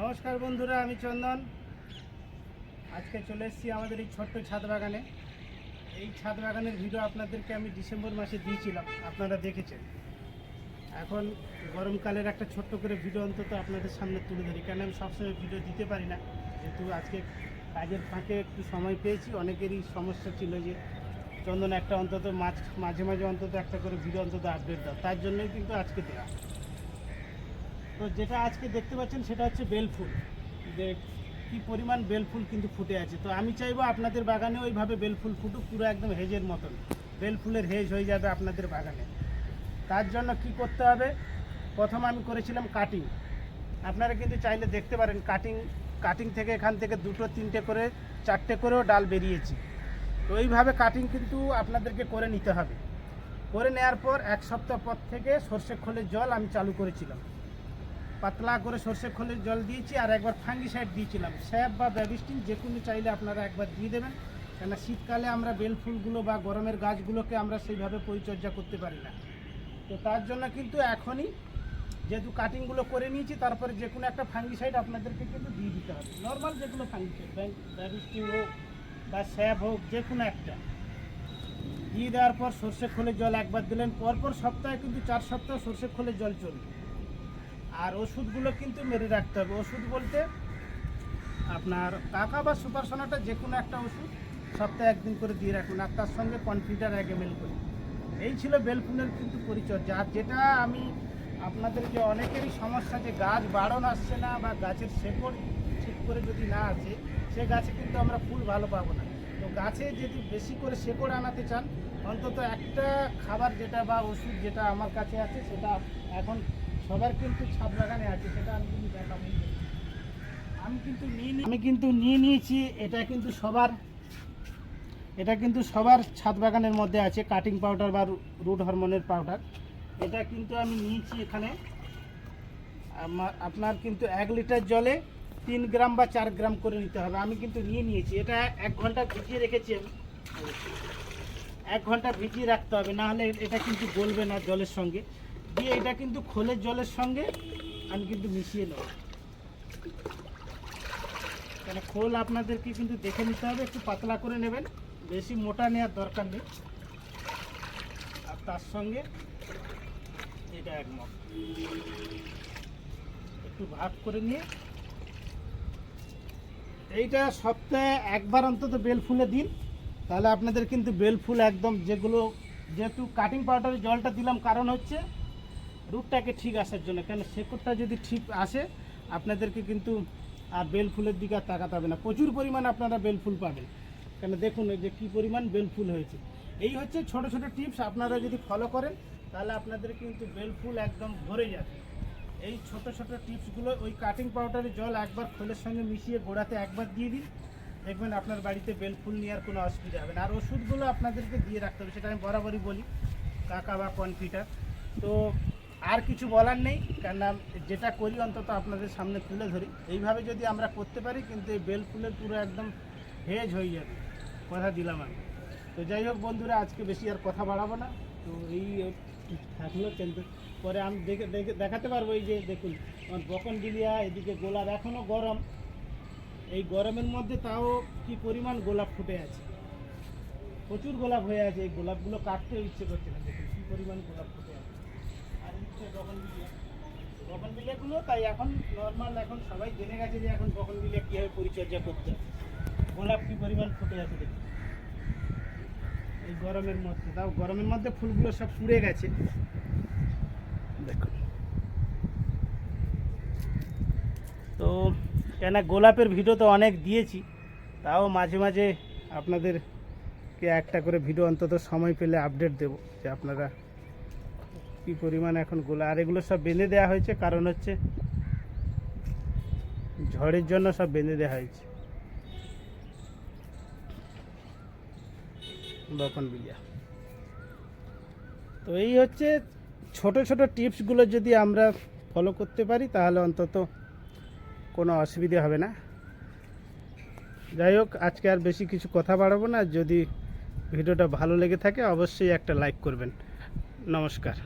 নমস্কার বন্ধুরা, আমি চন্দন। আজকে চলে এসেছি আমাদের এই ছোট্ট ছাদ বাগানে। এই ছাদ বাগানের ভিডিও আপনাদেরকে আমি ডিসেম্বর মাসে দিয়েছিলাম, আপনারা দেখেছেন। এখন গরমকালের একটা ছোট্ট করে ভিডিও অন্তত আপনাদের সামনে তুলে ধরি কেন আমি সবসময় ভিডিও দিতে পারি না। যেহেতু আজকে কাজের ফাঁকে একটু সময় পেয়েছি, অনেকেরই সমস্যা ছিল যে চন্দন একটা অন্তত মাঝ, মাঝে মাঝে অন্তত একটা করে ভিডিও অন্তত আপডেট দাও, তার জন্যই কিন্তু আজকে দেওয়া তো যেটা আজকে দেখতে পাচ্ছেন সেটা হচ্ছে বেলফুল যে কি পরিমাণ বেলফুল কিন্তু ফুটে আছে। তো আমি চাইব আপনাদের বাগানে ওইভাবে বেলফুল ফুটুক, পুরো একদম হেজের মতন। বেলফুলের হেজ হয়ে যাবে আপনাদের বাগানে। তার জন্য কি করতে হবে? প্রথম আমি করেছিলাম কাটিং আপনারা কিন্তু চাইলে দেখতে পারেন কাটিং কাটিং থেকে এখান থেকে দুটো, তিনটে করে, চারটে করেও ডাল বেরিয়েছে। তো এইভাবে কাটিং কিন্তু আপনাদেরকে করে নিতে হবে। করে নেওয়ার পর এক সপ্তাহ পর থেকে সর্ষে খোলের জল আমি চালু করেছিলাম। পাতলা করে সর্ষে খোলের জল দিয়েছি আর একবার ফাঙ্গিসাইড দিয়েছিলাম। স্যাপ বা ব্যাবিস্টিন যে কোনো চাইলে আপনারা একবার দিয়ে দেবেন। কেন শীতকালে আমরা বেল ফুলগুলো বা গরমের গাছগুলোকে আমরা সেইভাবে পরিচর্যা করতে পারি না। তো তার জন্য কিন্তু এখনই যেহেতু কাটিংগুলো করে নিয়েছি, তারপরে যে কোনো একটা ফাঙ্গিসাইড আপনাদেরকে কিন্তু দিয়ে দিতে হবে। নর্মাল যে যেগুলো ফাঙ্গিসাইড ব্যাবিস্টিন হোক বা স্যাপ হোক যে কোনো একটা। দিয়ে দেওয়ার পর সর্ষে খোলের জল একবার দিলেন, পরপর সপ্তাহে কিন্তু চার সপ্তাহ সর্ষে খোলের জল চলবে। আর ওষুধগুলো কিন্তু মেরে রাখতে হবে। ওষুধ বলতে আপনার কাকা বা সুপার সোনাটা যে কোনো একটা ওষুধ সপ্তাহে একদিন করে দিয়ে রাখুন আর তার সঙ্গে কনফিডার এক এম করে। এই ছিল বেলফুলের কিন্তু পরিচর্যা। আর যেটা আমি আপনাদের যে অনেকেরই সমস্যা যে গাছ বাড়ন আসছে না বা গাছের শেকড় ঠিক করে যদি না আসে, সে গাছে কিন্তু আমরা ফুল ভালো পাবো না। তো গাছে যদি বেশি করে শেকড় আনাতে চান, অন্তত একটা খাবার যেটা বা ওষুধ যেটা আমার কাছে আছে, সেটা এখন সবার কিন্তু ছাদ বাগানে আছে, সেটা আমি কিন্তু দেখাবো। আমি কিন্তু নিয়ে আমি কিন্তু নিয়ে নিয়েছি, এটা কিন্তু সবার, এটা কিন্তু সবার ছাদ বাগানের মধ্যে আছে কাটিং পাউডার বা রুট হরমোনের পাউডার এটা কিন্তু আমি নিয়েছি এখানে। আমার আপনার কিন্তু এক লিটার জলে তিন গ্রাম বা চার গ্রাম করে নিতে হবে। আমি কিন্তু নিয়ে নিয়েছি। এটা এক ঘণ্টা ভিজিয়ে রেখেছি এক ঘণ্টা ভিজিয়ে রাখতে হবে, না হলে এটা কিন্তু গলবে না জলের সঙ্গে। দিয়ে এটা কিন্তু খোলের জলের সঙ্গে আমি কিন্তু মিশিয়ে নেব। তাহলে খোল আপনাদেরকে কিন্তু দেখে নিতে হবে, একটু পাতলা করে নেবেন। বেশি মোটা নেওয়ার দরকার নেই। আর তার সঙ্গে এটা একমত। একটু ভাগ করে নিয়ে এইটা সপ্তাহে একবার অন্তত বেল ফুলে দিন। তাহলে আপনাদের কিন্তু বেল ফুল একদম যেগুলো, যেহেতু কাটিং পাউডারের জলটা দিলাম, কারণ হচ্ছে রুটটাকে ঠিক আসার জন্য, কেন শেকড়টা যদি ঠিক আসে, আপনাদেরকে কিন্তু আর বেল ফুলের দিকে আর তাকাতে হবে না। প্রচুর পরিমাণ আপনারা বেল ফুল পাবেন। কেন দেখুন যে কী পরিমাণ বেল ফুল হয়েছে। এই হচ্ছে ছোট ছোট টিপস, আপনারা যদি ফলো করেন, তাহলে আপনাদের কিন্তু বেল ফুল একদম ভরে যাবে। এই ছোট ছোট টিপসগুলো, ওই কাটিং পাউডারে জল একবার খোলের সঙ্গে মিশিয়ে গোড়াতে একবার দিয়ে দিন। দেখবেন আপনার বাড়িতে বেল ফুল নেওয়ার কোনো অসুবিধা হবে না। আর ওষুধগুলো আপনাদেরকে দিয়ে রাখতে হবে, সেটা আমি বরাবরই বলি, কাকা বা কনফিটার তো আর কিছু বলার নেই কেননা যেটা করি অন্তত আপনাদের সামনে তুলে ধরি। এইভাবে যদি আমরা করতে পারি, কিন্তু এই বেল ফুলের পুরো একদম হেজ হয়ে যাবে। কথা দিলাম আমি। তো যাই হোক বন্ধুরা, আজকে বেশি আর কথা বাড়াবো না। তো এই থাকল কিন্তু পরে আমি দেখে দেখে দেখাতে পারব এই যে দেখুন, আমার বকন ডিলিয়া, এদিকে গোলাপ এখনও গরম। এই গরমের মধ্যে তাও কি পরিমাণ গোলাপ ফুটে আছে? প্রচুর গোলাপ হয়ে আছে। এই গোলাপগুলো কাটতে ইচ্ছে করছে না। দেখুন, কি পরিমাণ গোলাপ ফুটে আছে। বকন বিলিয়া। বকন বিলিয়াগুলো তাই এখন নর্মাল এখন সবাই জেনে গেছে যে এখন বকন বিলিয়া কীভাবে পরিচর্যা করতে হয়। গোলাপ কি পরিমাণ ফুটে আছে দেখুন। এই গরমের মধ্যে তাও গরমের মধ্যে ফুলগুলো সব পুড়ে গেছে। দেখুন। তো কেন গোলাপের ভিডিও তো অনেক দিয়েছি তাও মাঝে মাঝে আপনাদেরকে একটা করে ভিডিও অন্তত সময় পেলে আপডেট দেব যে আপনারা কী পরিমাণ এখন গোলা? আর এগুলো সব বেঁধে দেওয়া হয়েছে, কারণ হচ্ছে ঝড়ের জন্য সব বেঁধে দেওয়া হয়েছে। বকন বিলিয়া। তো এই হচ্ছে ছোট ছোট টিপসগুলো যদি আমরা ফলো করতে পারি, তাহলে অন্তত কোনো অসুবিধে হবে না। যাই হোক, আজকে আর বেশি কিছু কথা বাড়াবো না। যদি ভিডিওটা ভালো লেগে থাকে, অবশ্যই একটা লাইক করবেন। নমস্কার।